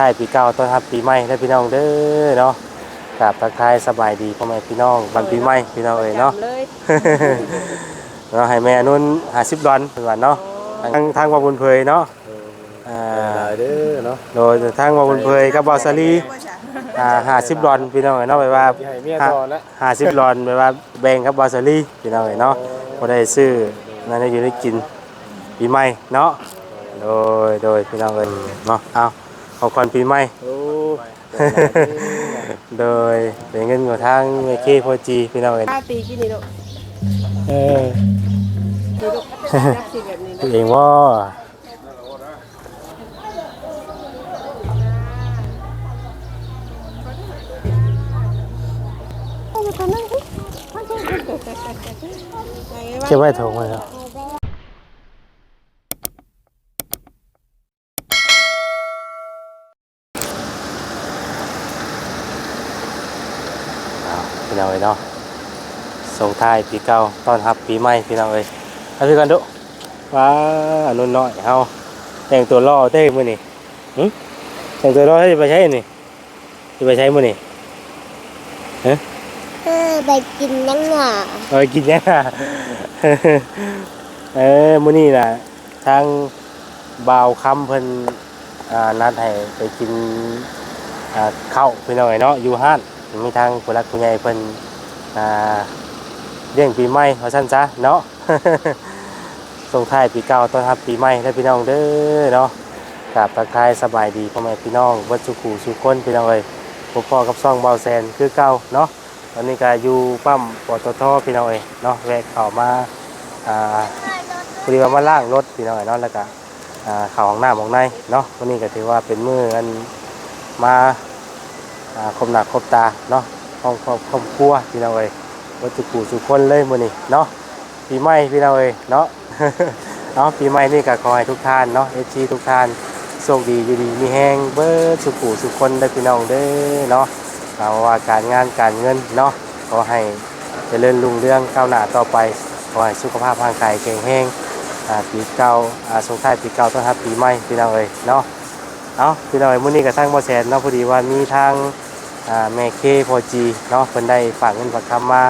ท้ายปีเก่าต้อนรับปีใหม่และพี่น้องเด้อเนาะกราบทักทายสบายดีพ่อแม่พี่น้องวันปีใหม่พี่น้องเอ้ยเนาะเลยเนาะให้แม่นุ่น50ดอลเป็นวันเนาะทางทางว่าบุญเพยเนาะอ่าเด้อเนาะโดยทางว่าบุญเพยกับบอสซาลีอ่า50ดอลพี่น้องเอ้ยเนาะไปว่าที่ให้เมียต่อนะห้าสิบดอลไปว่าแบ่งกับบอสซาลีพี่น้องเอ้ยเนาะบ่ได้ซื้อนั่นได้อยู่ได้กินปีใหม่เนาะโดยโดยพี่น้องเอ้ยเนาะเอา ขอก่อนปีใหม่โอ้โดยเป็นเงินของทางเมเคโพจีพี่น้องเอ้ยป้าตีกินนี่ลูกเออนี่ลูกรักสิแบบนี้ตัวเองว่าเก็บไว้ถุงไว้ครับเอาพี่น้อง เอ้ยเนาะส่งท้ายปีเก่าต้อนรับปีใหม่พี่น้องเอ้ยเอาพี่กันดุว้าอันนุ่นน้อยเฮาแต่งตัวล่อเต้มื้อนี่หึแต่งตัวล่อให้ไปใช้นี่สิไปใช้มื้อนี่เออไปกินนังหน่าเอาไปกินยังอะเออมื้อนี้น่ะทางบ่าวคำเพิ่นอ่านัดให้ไปกินอ่าข้าวพี่น้องเอ้ยเนาะอยู่ห้านมีทางผู้รักผู้ใหญ่เพิ่น อ่าเลี้ยงปีใหม่ว่าซั่นซะเนาะส่งท้ายปีเก่าต้อนรับปีใหม่และพี่น้องเด้อเนาะกราบทักทายสบายดีพ่อแม่พี่น้องวัดสุขูสุคนพี่น้องเอ้ยพบพ่อกับซ่องเบาแซนคือเก่าเนาะตอนนี้ก็อยู่ปั๊มปตทพี่น้องเอยเนาะแวะเข้ามาอ่าพอดีว่ามาล้างรถพี่น้องเอยเนาะแล้วก็อ่าเข้าห้องน้ำห้องในเนาะวันนี้ก็ถือว่าเป็นมืออันมาอ่าคมหนักครบตาเนาะ ห้องครอบครอบครัวพี่น้องเอ้ยวัดสุขูสุคนเลยมื้อนี้เนาะปีใหม่พี่น้องเอ้ยเนาะเนาะปีใหม่นี่ก็ขอให้ทุกท่านเนาะเอชีทุกท่านโชคดีอยู่ดีมีแห้งเบิดสุขุสุขคนได้พี่น้องเด้อเนาะเอาว่าการงานการเงินเนาะขอให้เจริญรุ่งเรื่องก้าวหน้าต่อไปขอให้สุขภาพร่างกายแข็งแรงปีเก่าอาสงท้ายปีเก่าต้อนรับปีใหม่พี่น้องเอ้ยเนาะเอาพี่น้องเอ้ยมื้อนี้ก็ทางบ่แสนเนาะพอดีว่ามีทาง แม่เคพอจีเนาะเพิ่นได้ฝากเงินฝากคำมา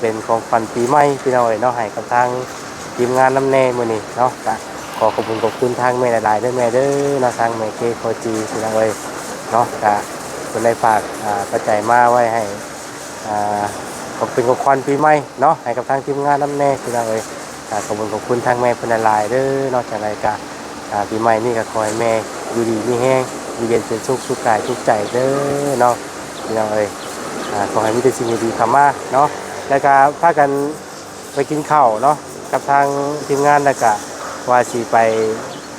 เป็นของขวัญปีใหม่พี่น้องเอ้ยเนาะให้กับทางทีมงานน้ำแน่มื้อนี่เนาะก็ขอขอบคุณขอบคุณทางแม่หลายๆด้วยแม่เด้อนะทางแม่เคโคจีสินะเว้ยเนาะก็คนได้ฝากอ่าปัจจัยมาไว้ให้อ่าขอบเป็นของควันปีใหม่เนาะให้กับทางทีมงานน้ำแน่สินะเว้ยก็ขอบคุณขอบคุณทางแม่เป็นหลายๆเด้อนอกจากอะไรก็อ่าปีใหม่นี่ก็ขอให้แม่อยู่ดีมีแห้งอยู่เย็นเป็นสุขสุขกายสุขใจเด้อเนาะ สินะเว้ยขอให้มีแต่สิ่งดีๆเข้ามาเนาะแล้วก็พากันไปกินข้าวเนาะกับทางทีมงานแล้วก็ว่าสีไป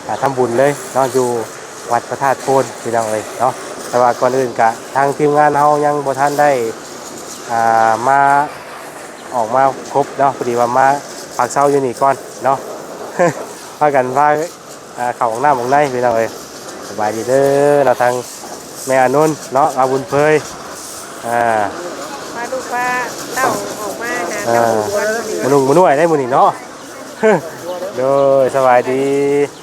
หาทำบุญเลยเนาะอยู่วัดพระธาตุโพนพี่น้องเลยเนาะแต่ว่าก่อนอื่นกะทางทีมงานเรายังบ่ท่านได้อ่ามาออกมาครบเนาะพอดีว่ามาฝากเช้าอยู่นี่ก่อนเนาะพากันพาอ่าเข่าของหน้าของในพี่น้องเลยสบายดีเด้อเราทาง แม่อนุนเนาะอาบุญเพยอ่าป้าลูกป้าเต้าออกมาหาเต้าวันนี้มนุงมนุ่ยได้มือนี่เนาะ โดยสบายดี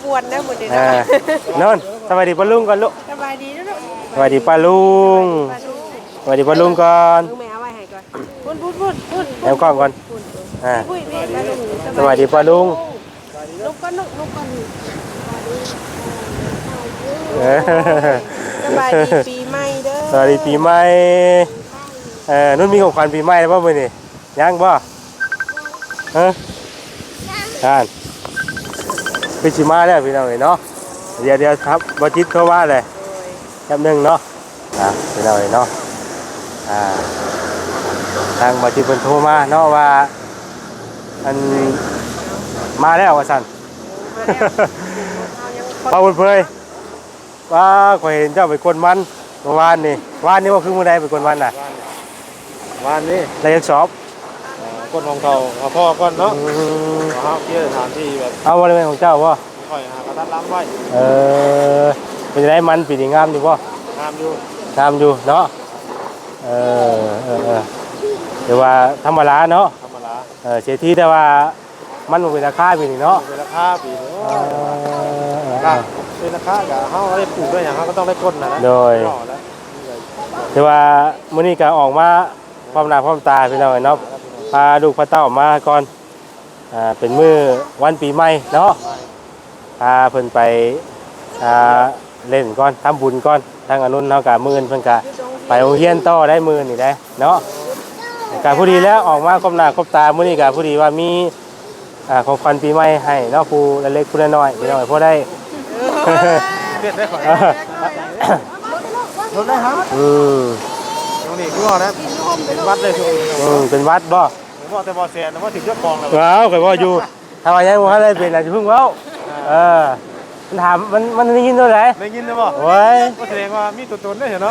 ปวนนะหมดเลยอ่านะนอนสบายดีป้าลุงก่อนลูกสบายดีนะลูกสบายดีป้าลุงป้าลูกสบายดีป้าลุงก่อนมึงแม่เอาไว้ให้ก่อนพุ่นพุ่นพุ่นพุ่นแอมกล้องก่อนพุ่นอ่า พุ่นนี่ป้าลุงสบายดีป้าลุงลูกก็ลูกลูกก็เออส บายดีปีใหม่เด้อสวัสดีปีใหม่เออนุ่นมีของขวัญปีใหม่แล้วป่ะมือนี่ยังป่ะฮะท่านพิชิมาแล้วพี่น้องเอ้ยเนาะเดี๋ยวเดี๋ยวครับบอจิตเขาว่าเลยแป๊บหนึงเนาะอะไปหน่อยเนาะอ่าทางบาจิตเป็นโทรมาเนาะว่าอันมาแล้วว่าสันป้าบุญเพย ว่าข่อยเห็นเจ้าไปกวนมันเมื่อวานนี่วานนี่ว่าคือมื่อใดไปกวนมันน่ะวันนี้ไรยักสอบก้นของเขาเอาพ่อก้อนเนาะอืมเอาเที่ยวสถานที่แบบเอาบริเวณของเจ้าว่ค่อยหากระทัดล้ำไว้เออเป็นจะได้มันปีนี้งามอยู่ป่งามอยู่งามอยู่เนาะเออเออเออเดี๋ยวว่าธรรมดาเนาะธรรมดาเออเสียทีแต่ว่ามันบ่เป็นราคาปีนี้เนาะเป็นราคาปีนี้ เออเออเออเป็นราคากับเฮาได้ปลูกด้วยอย่างเฮาก็ต้องได้ก้นนะนะโดย หล่อแล้วแต่ว่ามื้อนี้ก็ออกมาพร้อมหน้าพร้อมตาพี่น้องเนาะพาลูกพาเต้ามาก่อนอ่าเป็นมื้อวันปีใหม่เนาะพาเพิ่นไปอ่าเล่นก่อนทำบุญก่อนทางอนุนเฮาก็มื้ออื่นเพิ่นก็ไปโรงเรียนต่อได้มื้อนี่ได้เนาะก็พอดีแล้วออกมาครบหน้าครบตามื้อนี้ก็พอดีว่ามีอ่าของขวัญปีใหม่ให้เนาะผู้เล็กผู้น้อยๆพี่น้องพอได้ เปลี่ยนได้ข่อยเออรถได้ครับอืมตรงนี้คือว่านะเป็นวัดเลยช่วงนี้อืมเป็นวัดบ่ผมว่าแต่บ่แสนนะว่าถึงยอดกองแล้วว้าวข่อยว่าอยู่ทำไมยังว่าได้เป็นอะไรเพิ่งเว้าเออมันถามมันมันได้ยินตัวไหนได้ยินนะบ่โอ้ยก็แสดงว่ามีตัวตนได้เห็นเนาะ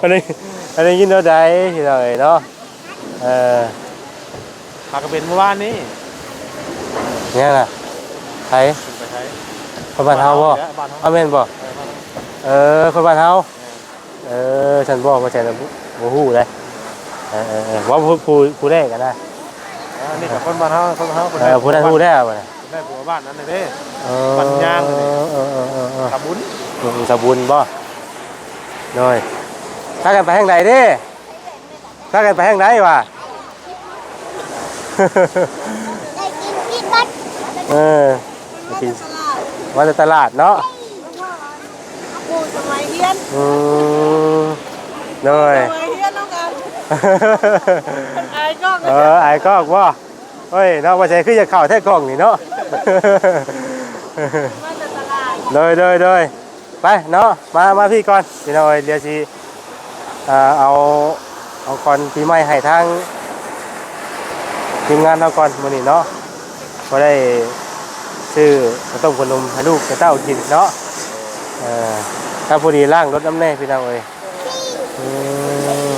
มันได้มันได้ยินตัวไหนที่เราเนาะเออหากเป็นเมื่อวานนี้เนี่ยน่ะใครไปใช้ คนบ้านเฮาบ่บ้านเฮาเอาแม่นบ่เออคนบ้านเฮาเออฉันบอกว่าฉันน่ะบ่บ่ฮู้เลยเออเออเออว่าผู้ผู้ผู้แรกกันนะอ่านี่กับคนบ้านเฮาคนบ้านเฮาคนเออผู้นั้นฮู้แล้วบ่น่ะได้ผัวบ้านนั้นเลยเด้เออปัญญาเลยเออเออเออเออทำบุญอืมสบุญบ่น้อยถ้ากันไปทางไหนเด้ถ้ากันไปทางไหนวะได้กินกินบัดเออไปกิน ว่าจะตลาดเนาะปูสมัยเฮียนอืมน้อยสมัยเฮียนแล้วกันไอ้กล้องเออไอ้กล้องบ่เฮ้ยเนาะว่าใช่คือจะเข้าแท้กล้องนี่เนาะ มาจากตลาดเลยเลยเลยไปเนาะมามาพี่ก่อนพี่น้อยเดี๋ยวสิเอ่อเอาเอาก่อนปีใหม่ให้ทางทีมงานเราก่อนมื้อนี้เนาะก็ได้ ซื้อข้าวต้มขนมให้ลูกให้เต้ากินเนาะเออถ้าพอดีล่างรถน้ำแน่พี่น้องเอ้ยอืม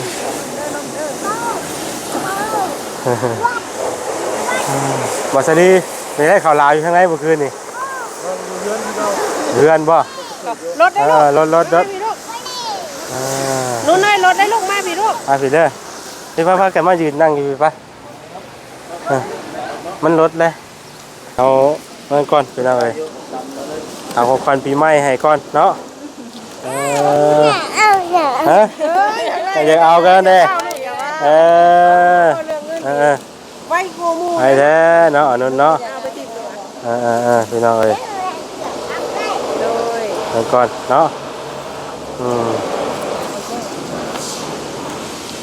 บอสดีไปได้ข่าวลาวอยู่ข้างในเมื่อคืนนี่เรือนบ่รถได้เอลูกอรถรถรถพี่ลูกอ่านู้นได้รถได้ลูกมาพี่ลูกมาผิดเด้อพี่พ่อพากันมายืนนั่งอยู่พี่ปะเออมันรถเลยเอา มันก่อนไปเอาเลยเอาของขวัญปีใหม่ให้ก่อนเนาะเออเอาเนี่ยฮะเฮ้ยอยากเอากันเด้เอาเลยอย่าว่าเออเอาเรื่องเงินเออเออไว้กูมูให้แท้เนาะเอันนั้นเนาะเอาไปติดตัวเออเออเออพี่น้องเอ้ยโดยเอาก่อนเนาะอืม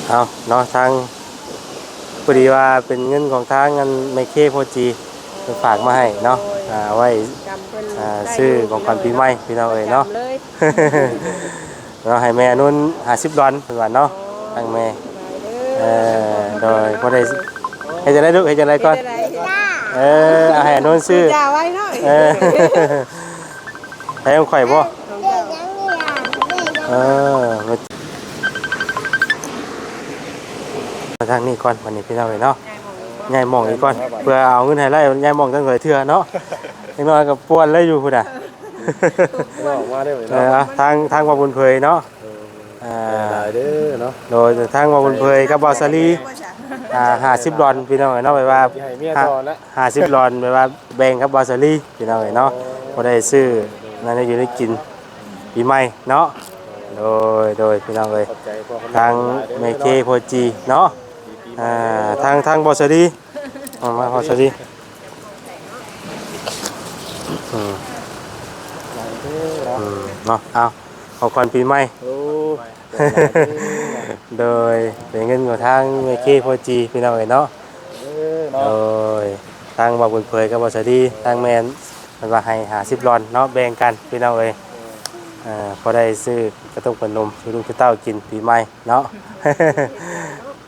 เอาเนาะทางพอดีว่าเป็นเงินของทางเงินไมเคโพจีไปฝากมาให้เนาะ อ่าไว้จำเพิ่นอ่าซื้อของขวัญปีใหม่พี่น้องเอ้ยเนาะ จำเลยเราให้แม่นุ่นหาสิบดอนเป็นวันเนาะทางแม่ เออโดยพอได้ให้จะได้ลูกให้จะได้ก่อนเฮ็ดอะไรจ้าเออเอาให้นุ่นซื้อ จ่าไว้หน่อยเออให้ของข่อยบ่เด็กยังนี่ล่ะเด็กยังเออมามาทางนี้ก่อนวันนี้พี่น้องเอ้ยเนาะยา ยหมองอีกก่อนเพื่อเอาเงินให้ไล่ยายหมองตั้งหลายเทื่อเนาะนิดหน่อยกับปวนเลยอยู่พุ่นน่ะออกมาได้เลยเออเอาทางทางว่าบุญเพยเนาะอ่าเด้อเนาะโดยทางว่าบุญเพยกับบอสลีอ่าห้าสิบดอนพี่น้องเอ้ยเนาะไปว่าให้เมียตอนละห้าสิบดอนไปว่าแบ่งกับบอสลีพี่น้องเอ้ยเนาะพอได้ซื้อนั่นได้อยู่ได้กินปีใหม่เนาะโดยโดยพี่น้องเอ้ยขอบใจพ่อทางเมเคโพจีเนาะ อ่าทางทางบอสลีเอามาบอสลีอืมอืมเนาะเอาขอควันปีใหม่ โอ้โดยเป็นเงินของทางเมเคโพจีพี่น้องเอ๋ยเนาะเออโดเนาะยทางบอกบุญเผยกับบอสดีทางแมนมันว่าให้หาสิบรอนเนาะแบ่งกันพี่น้องเอ๋ยอ่าพอได้ซื้อกระตุ้มขนมซื้อลูกซื้อเต้ากินปีใหม่เนาะ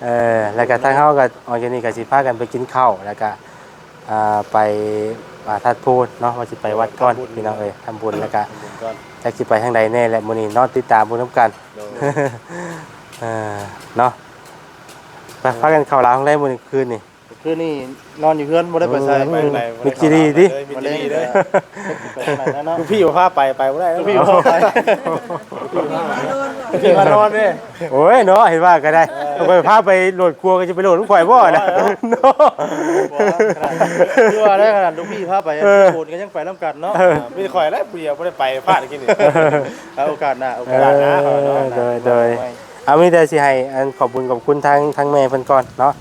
เออแล้วก็ทางเฮาก็ออกจากนี้ก็สิพากันไปกินข้าวแล้วก็อ่าไปป่าทัดพูดเนาะว่าสิไปวัดก่อนพี่น้องเอ๋ยทำบุญแล้วก็บุญก่อนจักสิไปทางใดแน่แหละมื้อนี้นอนติดตามบุญนํกัน โดย เออเนาะไปพักกันเข้าวหลามของได้มื้อนี้คืนนี่โอเคคือนี่นอนอยู่เพื่อนบ่ได้ไปใส่ไปไหนมิจิรีดิมิจิรีเด้อไปทางไหนแล้วเนาะลูกพี่อยู่พาไปไปบ่ได้ลูกพี่พ่อไปพี่มานอนเด้โอ้ยเนาะเห็นว่าก็ได้เอาไปพาไปโหลดครัวก็จะไปโหลดลูกข่อยบ่นะเนาะคือว่าได้ขนาดลูกพี่พาไปเออโชนกันยังไปน้ำกันเนาะมีข่อยแล้วเปรียวบ่ได้ไปพลาดกินนี่เอาโอกาสหน้าโอเอกาสหน้าอเนาะโดยโดยเอามีแต่สิให้อันขอบคุณขอบคุณทางทางแม่เพิ่นก่อนเนาะ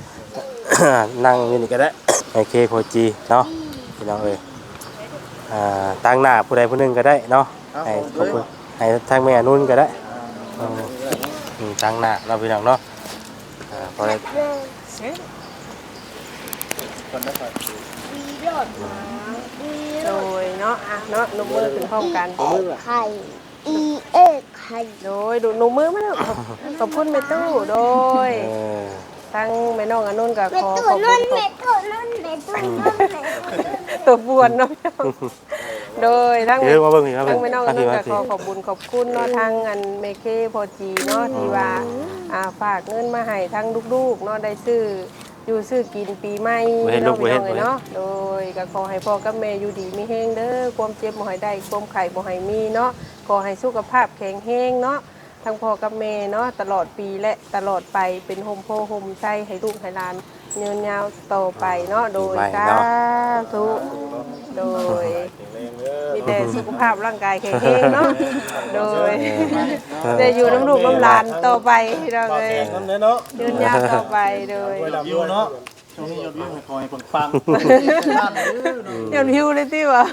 นั่งอยู่นี่ก็ได้โอเคโคจีเนาะพี่น้องเอ้ยอ่าตั้งหน้าผู้ใดผู้หนึงก็ได้เนาะให้ขอบคุณให้ทางแม่นุ่นก็ได้อืมอืมตั้งหน้าเราะพี่น้องเนาะอ่าพอได้โดยเนาะอะเนาะนมมือขึ้นพร้อมกันไข่อีเอ็กไข่โดยดูนมมือมาแล้วขอบขอบคุณแม่ตู้โดยเออ ทั้งแม่น้องอนุ่นกับเม็ดขอตุ่ขอบนุ่คุนณขอเม็บดตุ่นุ่นเม็ดตุ่นุ่นเม็ดตุ่นตัวบวนเนาะพี่น้องโดยทั้ง เดี๋ยวมาเบิ่งอีกครับทั้งแม่น้องอมานุ่พี่นมากับขพี่อขอบคุญขอบคุณเนาะทั้งอันเมเคโพจีเนาะที่ว่าอ่าฝากเงินมาให้ทั้งลูกๆเนาะได้ซื้ออยู่ซื้อกินปีใหม่บ่เห็นลูกบ่พี่เห็น้อนงบ่เห็น เนาะโดยก็ขอให้พ่อกับแม่อยู่ดีมีแฮงเด้อความเจ็บบ่ให้ได้ความไข้บ่ให้มีเนาะขอให้สุขภาพแข็งแรงเนาะ ทั้งพ่อกับแม่เนาะตลอดปีและตลอดไปเป็นโฮมโพโฮมใจให้ลูกให้หลานยืนยาวต่อไปเนาะโดยไปสาเนาะธุโดย มีแต่สุขภาพร่างกายแข็งแรงเนาะโดยได้อยู่น้ำลูกน้ำหลานต่อไปเราเลยนั่นเด้เนาะยืนยาวต่อไปโดยวิวเนาะช่วงนี้ยอดวิวให้คอยปังยนพิวเลยที่วะ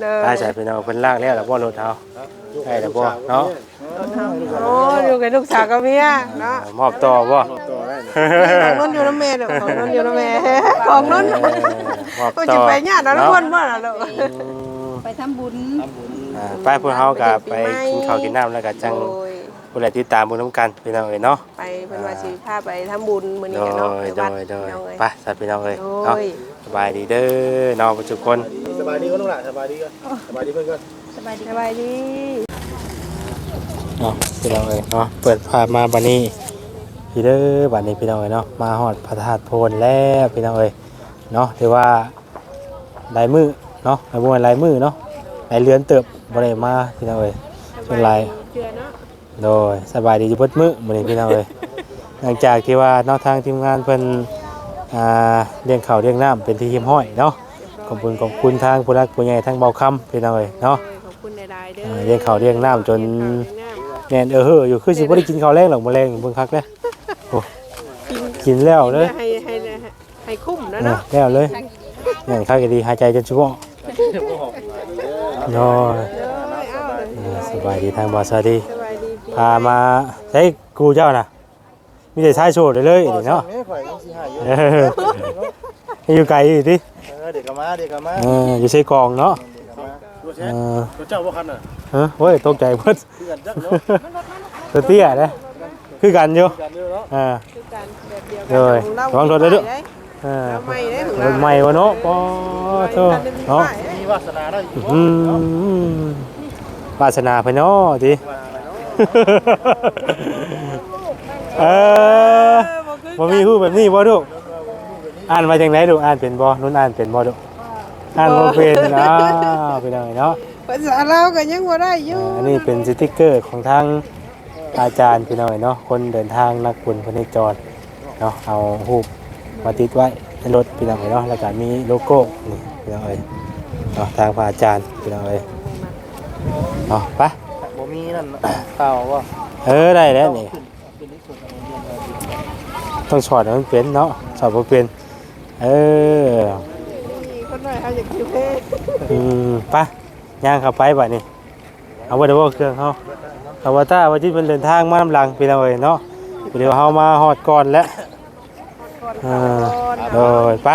โดยได้ใส่พี่น้องเพิ่นลากแล้วแล้วบ่รถเฮาได้แล้วบ่เนาะโอ้อยู่กับลูกสาวกับเมียเนาะอ่ามอบต่อบ่ตัวได้ของน้นอยู่น้ำเมย์ของน้นอยู่น้ำเมย์ของน้นเออมอบก็ต่จะอไปญาติแล้วคนบ่ล่ะลูกอืมไปทำบุญอ่าไปพวกเฮาก็ไปกินข้าวกินน้ำแล้วก็จังโดยผู้ใดติดตามบุญน้ำกันพี่น้องเอ้ยเนาะไปเป็นว่าสิพาไปทำบุญมื้อโดนี้กันเนาะยไปโดวัดยโดยน้องเอ้ยไปสัตว์พี่น้องเอ้ยโดเนาะย สบายดีเด้อน้องทุกคน สบายดีก็ลูกหลานสบายดีก็สบายดีเพิ่นก็สบายดีสบายดีเนาะพี่น้องเอ้ยเนาะเปิดภาพมาบัดนี้พี่เด้อบัดนี้พี่น้องเอ้ยเนาะมาฮอดพระธาตุโพนแล้วพี่น้องเอ้ยเนาะถือว่าลายมือเนาะไอ้บ่ว่าลายมือเนาะลายเรือนเติบบ่ได้มาพี่น้องเอ้ยส่วนลายเชื่อเนาะโดยสบายดีจุบดมือมื้อนี้พี่น้องเอ้ยหลังจากที่ว่านอกทางทีมงานเพิ่น อ่าเลี้ยงข้าวเลี้ยงน้ำเป็นที่หิมห้อยเนาะขอบคุณขอบคุณทางผู้รักผู้ใหญ่ทางเบาคำพี่น้องเอ้ยเนาะขอบคุณในรายๆเด้อ่าอเลี้ยงข้าวเลี้ยงน้ำจนเลี้ยงน้ำแน่นเออเฮ้ออยู่คือสิบ่ได้กินข้าวแรงหรอกมื้อแรงเบิ่งคักเด้อโอ้กินแล้วเลยให้ให้ให้คุ้มนะเนาะเนาะแล้วเลยแน่นข้าวก็ดีหายใจจนชุ่มเนาะเด้อเอาเลยเออสบายดีทางบ่สวัสดีสบายดีปีพามาใช้กูเจ้าน่ะ มีแต่ชายโชว์เลยเลยนี่เนาะนี่ข่อยยังสิหายอยู่เออให้อยู่ไกลอยู่ดิเออเด็กก็มาเด็กก็มาเอออยู่ใส่กล่องเนาะตัวเอแท้อตัวเจ้าบ่คันน่ะฮะโอ้ยตกใจเพิ่นคือกันจักเนาะตัวเตี้ยนะคือกันอยู่กันเด้อเนาะอ่า คือกันแบบเดียวเลยของเราระวังรถด้วยเด้ออ่าเราไม่ได้ของรเราถใหม่วะเนาะปอโตเนาะมีวาสนาได้อยู่บ่อืมวาสนาเพิ่นเนาะติเออบ่มีฮู้แบบนี้บ่ลูกอ่านมาจังไดลูกอ่านเป็นบ่นุ่นอ่านเป็นบ่ลูกอ่านบ่เป็นอ้าวไปหน่อยเนาะภาษาเราก็ยังบ่ได้อยู่อันนี้เป็นสติกเกอร์ของทางอาจารย์พี่น้อยเนาะคนเดินทางนักบุญพเนจรเนาะเอารูปมาติดไว้ในรถพี่น้องเอ๋ยเนาะแล้วก็มีโลโก้นี่พี่น้องเอ๋ยเนาะทางพระอาจารย์พี่น้องเอ๋ยเนาะไปบ่มีนั่นเปล่าบ่เออได้แล้วนี่ ต้องสอนให้มันเป็นเนาะสอนบ่เป็นเออคนหน่อยเขาอยากอยู่เพ่อืมไปย่างเข้าไปบัดนี้ เอาไว้เดี๋ยวว่าเครื่องเฮาเอาว่าถ้าว่าที่เป็นเดินทางมาลำลังพี่น้องเอ๋ยเนาะเดี๋ยวเฮามาฮอดก่อนแล้วอ่าโดยไป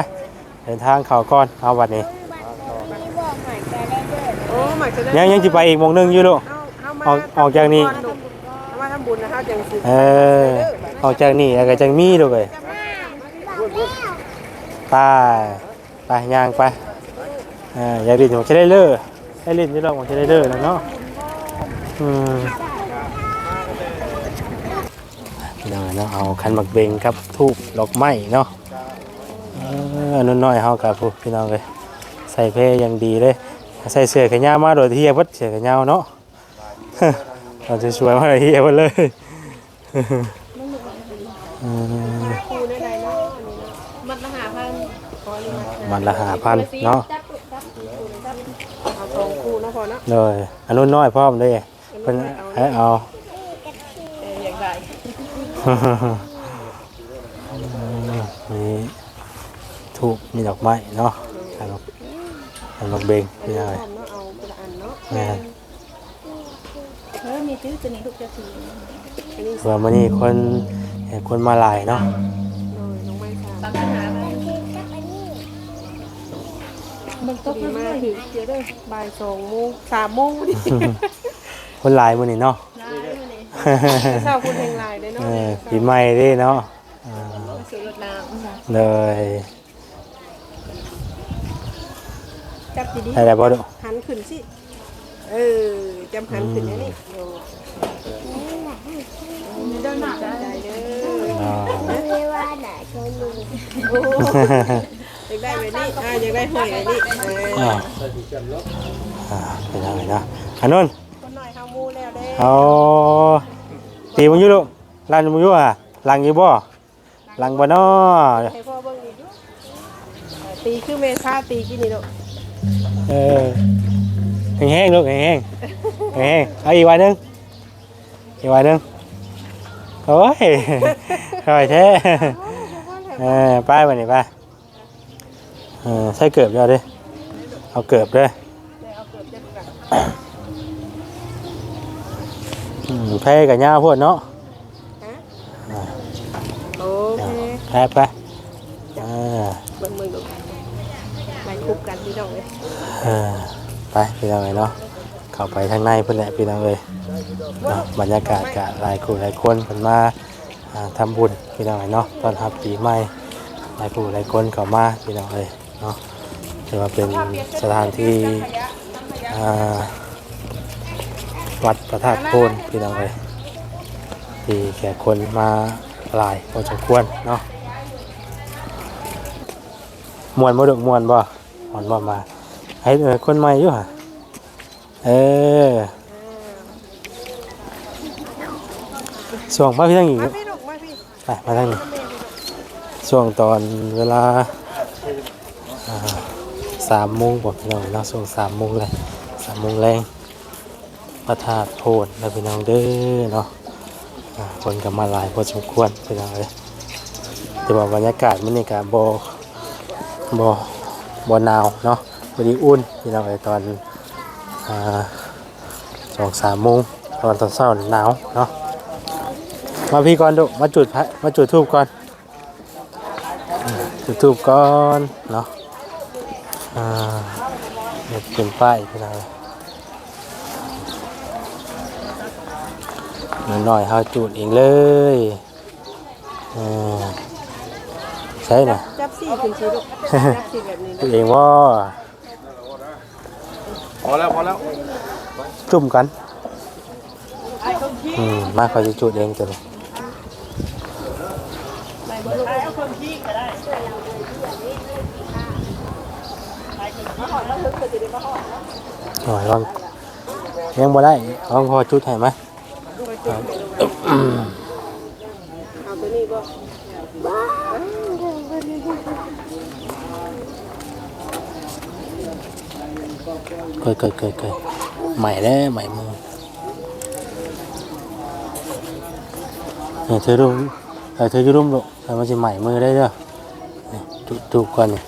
เดินทางเขาก่อนเอาบัดนี้โอ้หมายจะได้ยังยังจะไปอีกโมงหนึงอยู่ลูกเอาเอามาออกออกจากนี่เอามาทำบุญนะครับจังสิเออ ออกจากนี่แล้วก็จังมีลูกเอ้ยไปไปย่างไปอ่าอย่าลิ้นของจะได้เลิกให้ลินนี่เราของจะได้เลิกแล้วเนาะอืมพี่น้องเนาะเอาคันหมักเบงกับทูบดอกไม้เนาะออันน้อยเฮากับผู้พี่น้องเลยใส่เพอย่างดีเลย ใส่เสื้อแขนยาวมาโดยที่เพิ่นเสื้อแขนยาวเนาะเราจะสวยมาเลยเฮียเพิ่นเลย อืมคูได้ไรเนาะอันนี้เนาะมันละหาพันขอนี่มามันละหาพันเนาะเอาสองคู่เนาะพอเนาะเลยอันนู้นน้อยพร้อมเลยเพิ่นให้เอา เอออย่างไรมีทูบมีดอกไม้เนาะขนมขนมเบงอันพี่นี้น้องพร้อมเนาะเอาคนละอันเนาะแม่นเออมีซื้อตัวนี้ทุกเจ้าสีอันนี้เพื่อมื้อนี้คน เห็นคนมาหลายเนาะเลยน้องไม้สามตามปัญหาไปมันพต้อองดีมามาถึถึงงเดี๋ยวเด้อบ่ายสองโมงสามโมงพอดีคนหลายมื้อนี้เนาะร้ายมาเลยเช้าคุณแห่งลายได้เนาะเออปีใหม่เด้เนาะอ่าสูรถน้ำเลยจับดีได้แล้วบ่ดุๆหันขึ้นสิเออจำหันขึ้นนะนี่โอ้เดินหนักใจเด้ออ่า ไม่ว่าหนาชนลุงโอ้อยากได้แบบนี้อ่าอยากได้หอยแบบนี้เอออ่าอ่าเป็นยังไงนะอันนู้นคนหน่อยข้าวมูแล้วเด้เอาตีมึงอยู่ลูกลังมึงอยู่อะลังอยู่บ่ลังบ่เนาะให้พ่อเบิ่งอีกอยู่เออตีคือเมษาตีกี่นี่ลูกเออแห้งๆลูกแห้งๆแห้งๆเอาอีกวันหนึงอีกวันหนึง โอ้ยอร่อยแท้เออไปบัดนี้ไปเออใส่เกือบเดียวดิเอาเกือบเด้อได้เอาเกือบจะกัดอืมแพ้กับย่าพวดเนาะโอเคแพ้ไปเออเบิ่งมือลูกไปคุบกันพี่น้องเลยเออไปพี่น้องเลยเนาะเข้าไปทางในเพื่อนแหละพี่น้องเลย เนาะบรรยากาศกะหลายคู่หลายคนเพิ่นมาอ่าทำบุญพี่น้องเลยเนาะตอนรับปีใหม่หลายคู่หลายคนเข้ามาพี่น้องเลยเนาะถือว่าเป็นสถานที่อ่าวัดพระธาตุโพนพี่น้องเลยที่แขกคนมาหลายพอสมควรเนาะมวนบ่ดอกมวนบ่มวนบ่มาให้เออคนใหม่อยู่หะเออ ส่วงมาพี่ทางอีกมาพี่ลูกมาพี่ไปมาทางนี้ช่วงตอนเวลาอ่าสามโมงบอกพี่น้องเนาะช่วงสามโมงเลยสามโมงแรงพระธาตุโพนแล้วพี่น้องเด้อเนาะอ่าคนก็มาหลายพอสมควรพี่น้องเลยแต่ว่าบรรยากาศมันนี่ก็บ่บ่บ่หนาวเนาะพอดีอุ่นพี่น้องเลยตอนอ่าสองสามโมงตอนตอนเช้าหนาวเนาะ มาพี่ก่อนดูมาจุดพระมาจุดทูบก่อนอืมจุดทูบก่อนเนาะอ่าเดี๋ยวเป็นป้ายพี่น้องหน่อยๆเฮาจุดเองเลยอ่าใช่น่ะจับซี่ขึ้นสิลูกจับซี่แบบนี้จุดเองว่าพอแล้วพอแล้วจุ่มกันอืมมาเขาจะจุดเองจ้ะ ลูกหน่อยลองยังบ่ได้ลองพอจุดให้ไหมเอาตัวนี้บ่เคยเคยเคยเคยใหม่แล้วใหม่มือเนี่ยเธอรุ่มเออเธอจะรุ่มลูกเธอมันจะใหม่มือได้เด้อนี่จุดทูบก่อนนี่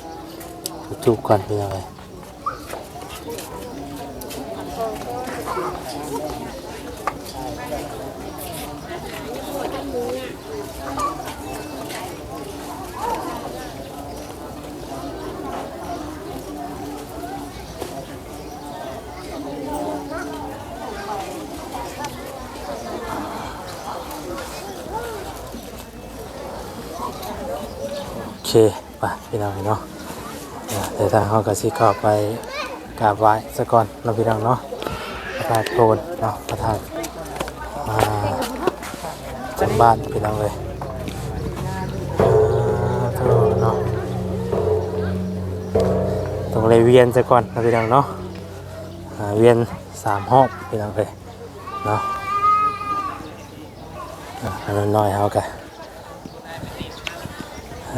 จุดทูบก่อนเป็นยังไง เคไปพี่น้องเนาะเดี๋ยวทางเขาก็สิเข้าไปกราบไหว้ซะก่อนเราพี่น้องเนาะพระธาตุโพนเนาะพระธาตุอ่าจังบ้านพี่น้องเลยอ่าโธ่เนาะต้องเลยเวียนซะก่อนนะพี่น้องเนาะเวียนสามรอบพี่น้องเลยเนาะอะอันนั้นน้อยเอากัน เ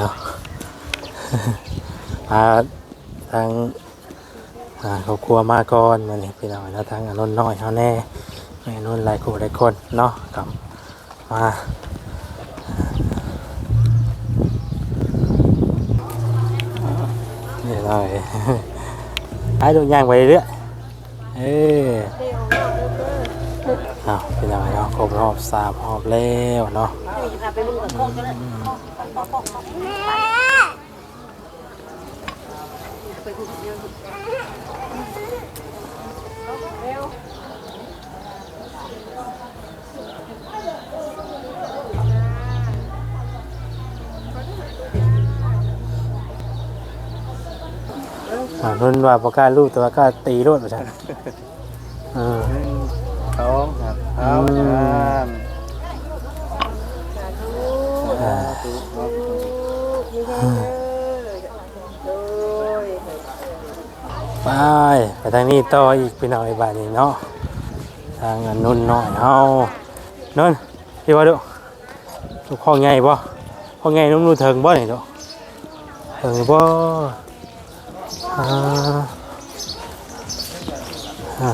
นาะพาทางอ่าครอบครัวมาก่อนมาเนี่ยพี่น้องแล้วทางอนนท์น้อยเขาแน่แม่นนท์หลายคู่หลายคนเนาะกลับมานี่เลยให้ดูย่างไปเรื่อยเออเอาพี่น้องเนาะครบรอบสามรอบแล้วเนาะ อ่านุ่นว่าประกล้าลูกแต่ว่าก็ตีรถไปใช่เออสองครับเอาอืมงาม อ่า ไปไปทางนี้ต่ออีกพี่น้องไอ้บ้านนี้เนาะทางนนุ่นน้อยเฮานุ่นพี่ว่าดูลูกข้อใหญ่บ่ข้อใหญ่นุ่มนูเถิงบ่นี่ดูเถิงบ่อ่า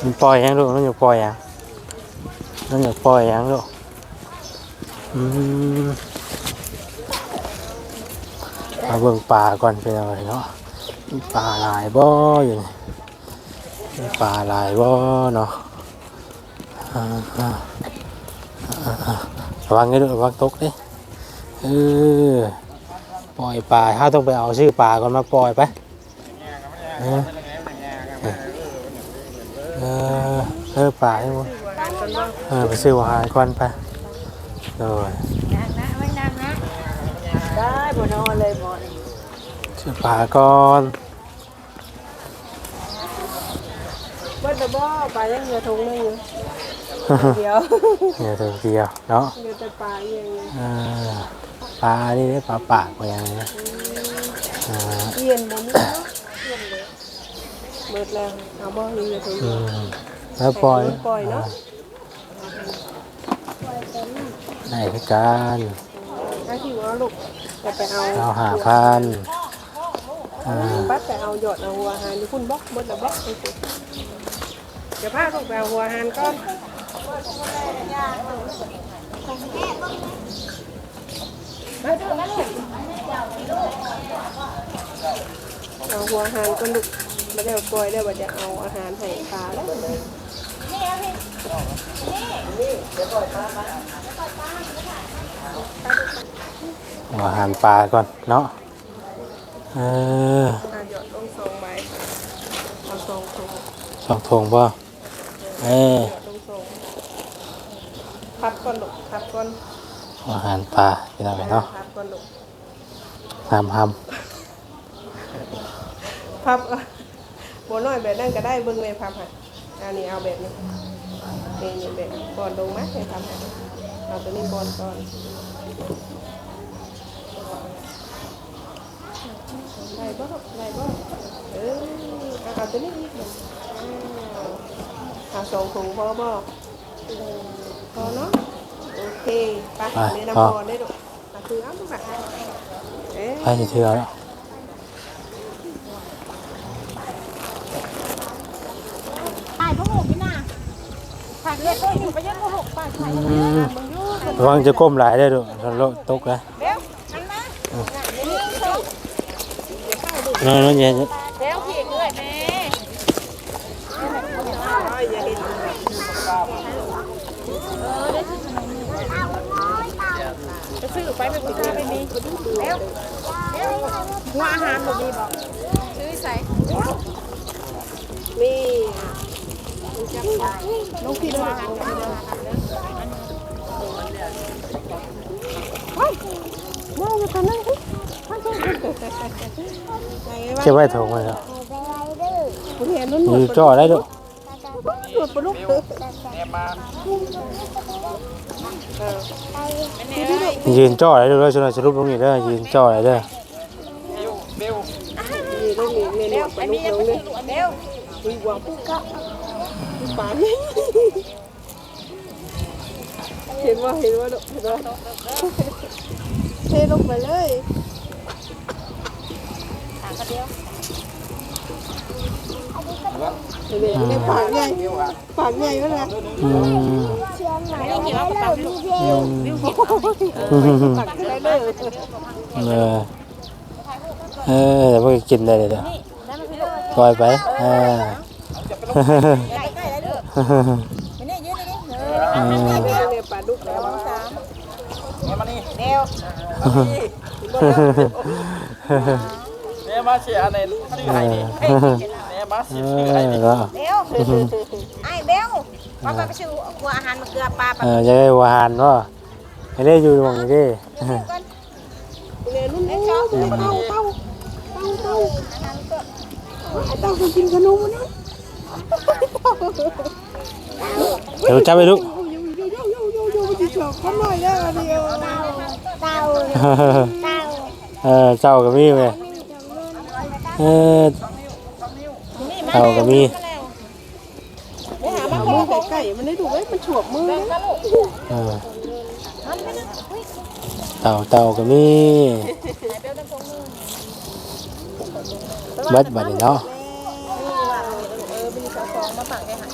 มันปล่อยยังลูกนุ่นอยากปล่อยยังนุ่นอยากปล่อยยังลูกอืมมาเบิ่งป่าก่อนเป็นอะไรเนาะ ปลาหลายบ่อยู่นี่มีปลาหลายบ่เนาะอ่าอ่าอ่าอ่าระวังให้ด้วยระวังตกดิเออปล่อยปลาถ้าต้องไปเอาชื่อปลาก่อนมาปล่อยไปเออเออเออปลาให้หมดเออไปซื้ออาหารก่อนไปโดยได้บ่นอนเลยบ่ซื้อปลาก่อน บิดบ่ปลายังเหลือถุงนึงอยู่เดียวเนี่ยตัวเดียวเนาะเหลือแต่ปลาอย่างอ่าปลานี่ได้ปลาปากกว่าอย่างนี้นะอ่าเอียนบ่มีเนาะเอียนเลยเบิดแล้วเอาบ่เหลือถุงอืมแล้วปล่อยปล่อยเนาะได้คือการถ้าที่ว่าลูกจะไปเอาเราหาพันอ่า ปั๊บแต่เอาหยอดเอาหัวหานอยู่คุณบล็อกเบิดละบล็อกไปสิเดี๋ยวพาลูกไปเอาหัวหานก่อนเอาหัวหานก็ลูกไม่ได้เอาปล่อยได้ว่าจะเอาอาหารให้ปลาแล้วเอาอาหารปลาก่อนเนาะเอออาหยอดลงสองใบเอาสองถุง สองทงบ่ เออหยอดลงสองพับก่อนลูกพับก่อนเอาอาหารปลาพี่น้องเนาะพับก่อนลูกทำทพับก่อนบัวน้อยแบบนั้นก็ได้เบิ่งเลยพับค่ะอันนี้เอาแบบนี้นี่นี่แบบก่อนลงไหมให้พับให้เอาตัวนี้ก่อนก่อนได้บ่ได้บ่เออเอาเอาตัวนี้นิดหนึ่งอ้าว เอาสองถุงพอบ่พอเนาะโอเคไปเดี๋ยวน้ำพอได้ดูมาคือเอาทุกแบบเอ๊ะำไปจะเถื่อแล้วตายพวกหมูพี่น่ะผักเล็กก็อยู่ไปยันพวกหมูปลาไข่อืมระวังจะก้มหลายได้ดูโลดตกนะเร็วอันนะนี่เขานั่นนั่นอย่าเร็วพี่เอ้ยแม่จะซื้อ ไปเป็นพิซซ่าไม่มีเร็วหัวอาหารแบบนี้บอกซื้อใส่นี่ลูกพี่ด้วยอาหารว้าวอยู่ตอนนั้นพี่มันจะเก็บไว้ถุงไว้แล้วคุณเห็นนุ่นมีจ่อได้ดูตรวจปลุกเออแนบมา ยืนจ่ออะไรด้อชนสรุปตรงนี้เด้ยืนจ่ออะไรเด้อเบลนี่ต้องมีเมนูปลุกลงเลยเร็วมีหวังปุ๊กกะปานนี่เห็นว่าเห็นว่าเห็นว่าเทลงไปเลยถามกันเดียว เห็นไหมปากใหญ่ปากใหญ่ก็แล้วอืมไม่ได้เกี่ยวกับปากลูกอืมปากได้เลยเออเออแต่พวกกินได้เลยเด้อปล่อยไปอ่าใกล้ใกล้แล้วลูกไม่ได้ยืนนี่เออเมแนบมานี่เร็วแนบมาเชียร์ในชื่อไห้นี่แนบมาเอชื่อไห้อนี่เนาะเร็วไอ้เบลมาไปชื่อหัวอาหารมะเกลือปลาปลาเออจะได้หวานเนาะให้ได้อยู่ตรงนี้ดิกันเนี่ยนุ่นเต้าเต้าเต้าเต้าเต้าเต้าคนกินขนมนะเดี๋ยวจับไปลูกโยโยโยโยโยโยมันจะฉกคนหน่อยได้เดียวเต่าเออเจ้าก็มีเว้ย เออเจ้าก็มีไปหามามือไก่มันได้ถูกไหมมันฉวบมือเออเต่าเต่าก็มีเบิดบัดนี้เนาะ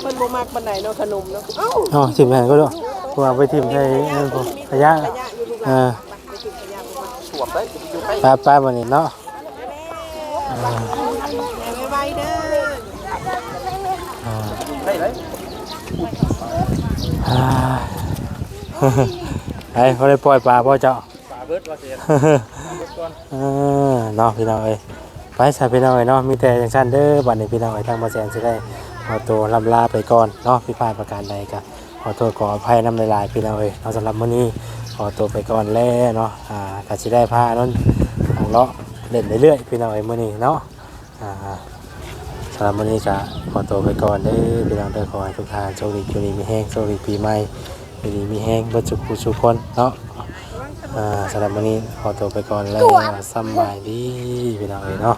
มันบ่มากปันไหนเนาะขนมเนาะเอ้าอ๋อทิมแผ่นก็ด้วยพวกเอาไปทิมใส่เออพวกขยะขยะอยู่ลูกหเอลานอสวมได้อยู่ใกล้ปลาปลาบัดนี้เนาะ ไวๆเด้อได้เลยอ่าไอ้เขาได้ปล่อยปลาพ่อเจ้าปลาเบิดว่าเสียเออเนาะพี่น้องเอ้ยไปใส่พี่น้องเอ้ยเนาะมีแต่จังซั่นเด้อบัดนี้พี่น้องเอ้ยทางบ่แซนสิได้ขอตัวลำลาไปก่อนเนาะพี่พลาดประการใดก็ขอโทษขออภัยนำลายพี่น้องเอ้ยเนาสำหรับมื้อนี้ขอตัวไปก่อนแล้วเนาะอ่าก็สิได้พานั่นอ่าเลาะ เล่นเรื่อยๆพี่น้องไอ้มื้อนี้เนาะอ่าสำหรับมื้อนี้ก็ขอตัวไปก่อนเด้อพี่น้องเด้อขอให้ทุกท่านโชคดีโชคดีมีแห้งโชคดีปีใหม่ปีนี้มีแห้งเบ่จุกผู้ทุกคนเนาะอ่าสำหรับวันนี้ขอตัวไปก่อนแล้วสำบายดีพี่น้องเอ๋ยเนาะ